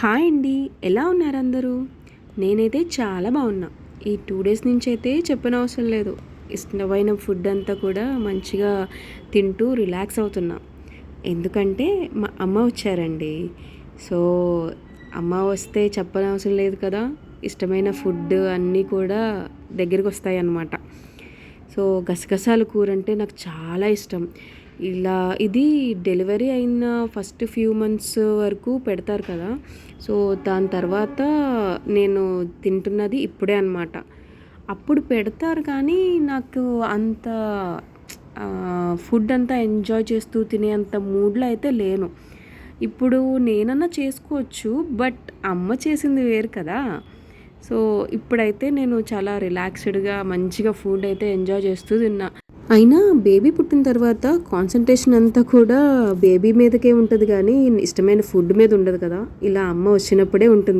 Hi అండి. ఎలా ఉన్నారు అందరూ? నేనైతే చాలా బాగున్నా. ఈ టూ డేస్ నుంచి అయితే చెప్పనవసరం లేదు. ఇష్టమైన ఫుడ్ అంతా కూడా మంచిగా తింటూ రిలాక్స్ అవుతున్నా. ఎందుకంటే మా అమ్మ వచ్చారండి. సో అమ్మ వస్తే చెప్పనవసరం లేదు కదా. ఇష్టమైన ఫుడ్ అన్నీ కూడా దగ్గరికి వస్తాయి అన్నమాట సో గసగసాల కూర అంటే నాకు చాలా ఇష్టం. ఇలా ఇది డెలివరీ అయిన ఫస్ట్ ఫ్యూ మంత్స్ వరకు పెడతారు కదా. సో దాని తర్వాత నేను తింటున్నది ఇప్పుడే అనమాట అప్పుడు పెడతారు కానీ నాకు అంత ఫుడ్ అంతా ఎంజాయ్ చేస్తూ తినే అంత మూడ్లో అయితే లేను. ఇప్పుడు నేనన్నా చేసుకోవచ్చు బట్ అమ్మ చేసింది వేరు కదా. సో ఇప్పుడైతే నేను చాలా రిలాక్స్డ్గా మంచిగా ఫుడ్ అయితే ఎంజాయ్ చేస్తూ తిన్నా. అయినా బేబీ పుట్టిన తర్వాత కాన్సన్ట్రేషన్ అంతా కూడా బేబీ మీదకే ఉంటుంది కానీ ఇష్టమైన ఫుడ్ మీద ఉండదు కదా. ఇలా అమ్మ వచ్చినప్పుడే ఉంటుంది.